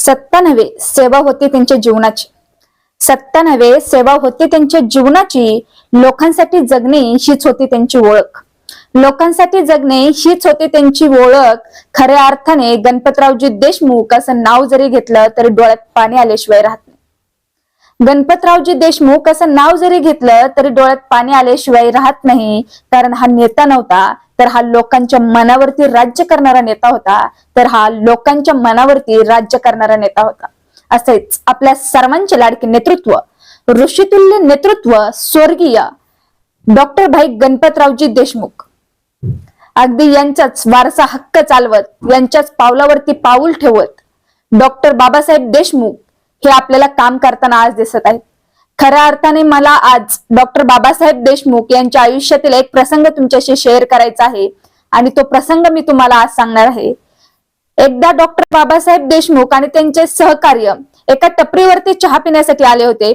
सत्ता नव्हे सेवा होती त्यांच्या जीवनाची. सत्ता नव्हे सेवा होती त्यांच्या जीवनाची लोकांसाठी जगणे हीच होती त्यांची ओळख. लोकांसाठी जगणे हीच होती त्यांची ओळख. खऱ्या अर्थाने गणपतरावजी देशमुख असं नाव जरी घेतलं तरी डोळ्यात पाणी आल्याशिवाय राहत गणपतरावजी देशमुख असं नाव जरी घेतलं तरी डोळ्यात पाणी आल्याशिवाय राहत नाही. कारण हा नेता नव्हता. तर हा लोकांच्या मनावरती राज्य करणारा नेता होता. तर हा लोकांच्या मनावरती राज्य करणारा नेता होता. असेच आपल्या सर्वांचे लाडके नेतृत्व ऋषितुल्य नेतृत्व स्वर्गीय डॉक्टर भाई गणपतरावजी देशमुख. अगदी यांचाच वारसा हक्क चालवत यांच्याच पावलावरती पाऊल ठेवत डॉक्टर बाबासाहेब देशमुख हे आपल्याला काम करताना आज दिसत आहेत. खऱ्या अर्थाने मला आज डॉक्टर बाबासाहेब देशमुख यांच्या आयुष्यातील एक प्रसंग तुमच्याशी शेअर करायचा आहे आणि तो प्रसंग मी तुम्हाला आज सांगणार आहे. एकदा डॉक्टर बाबासाहेब देशमुख आणि त्यांचे सहकार्य एका टपरीवरती चहा पिण्यासाठी आले होते.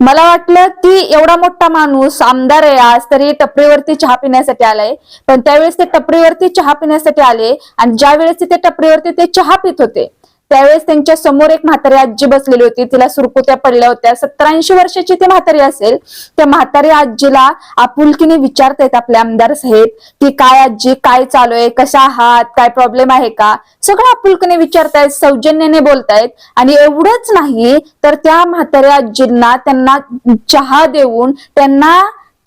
मला वाटलं की एवढा मोठा माणूस आमदार आहे आज तरी टपरीवरती चहा पिण्यासाठी आलाय. पण त्यावेळेस ते टपरीवरती चहा पिण्यासाठी आले आणि ज्या वेळेस ते टपरीवरती ते चहा पित होते त्यावेळेस त्यांच्यासमोर एक म्हातारी आजी बसलेली होती. तिला सुरकुत्या पडल्या होत्या. सत्तरऐंशी वर्षाची ती म्हातारी असेल त्या म्हातारी आजीला आपुलकीने विचारतायत आपले आमदार साहेब की काय आजी काय चालू आहे? कशा आहात? काय प्रॉब्लेम आहे का? सगळं आपुलकीने विचारतायत सौजन्याने बोलतायत. आणि एवढंच नाही तर त्या म्हाताऱ्या आजींना त्यांना चहा देऊन त्यांना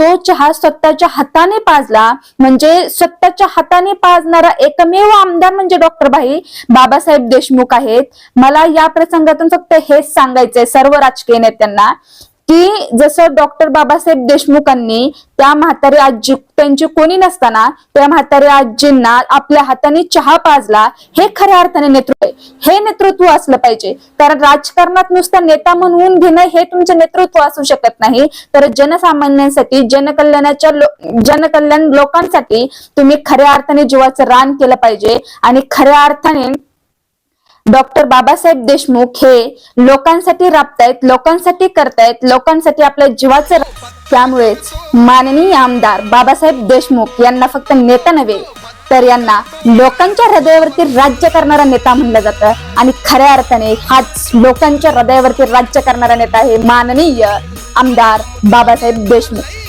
तो चहा स्वतःच्या हाताने पाजला. म्हणजे स्वतःच्या हाताने पाजणारा एकमेव आमदार म्हणजे डॉक्टर भाई बाबासाहेब देशमुख आहेत. मला या प्रसंगातून फक्त हेच सांगायचंय सर्व राजकीय नेत्यांना. की जसं डॉक्टर बाबासाहेब देशमुखांनी त्या म्हातारी आजी त्यांची कोणी नसताना त्या म्हातारी आजींना आपल्या हाताने चहा पाजला हे खऱ्या अर्थाने नेतृत्व आहे. हे नेतृत्व असलं पाहिजे. कारण राजकारणात नुसतं नेता म्हणून घेणं हे तुमचं नेतृत्व असू शकत नाही. तर जनसामान्यांसाठी जनकल्याणाच्या लो- जनकल्याण लोकांसाठी तुम्ही खऱ्या अर्थाने जीवाचं रान केलं पाहिजे. आणि खऱ्या अर्थाने डॉक्टर बाबासाहेब देशमुख हे लोकांसाठी राबतायत लोकांसाठी करतायत लोकांसाठी आपल्या जीवाचं त्यामुळेच माननीय आमदार बाबासाहेब देशमुख यांना फक्त नेता नव्हे तर यांना लोकांच्या हृदयावरती राज्य करणारा नेता म्हणलं जातं. आणि खऱ्या अर्थाने हाच लोकांच्या हृदयावरती राज्य करणारा नेता आहे माननीय आमदार बाबासाहेब देशमुख.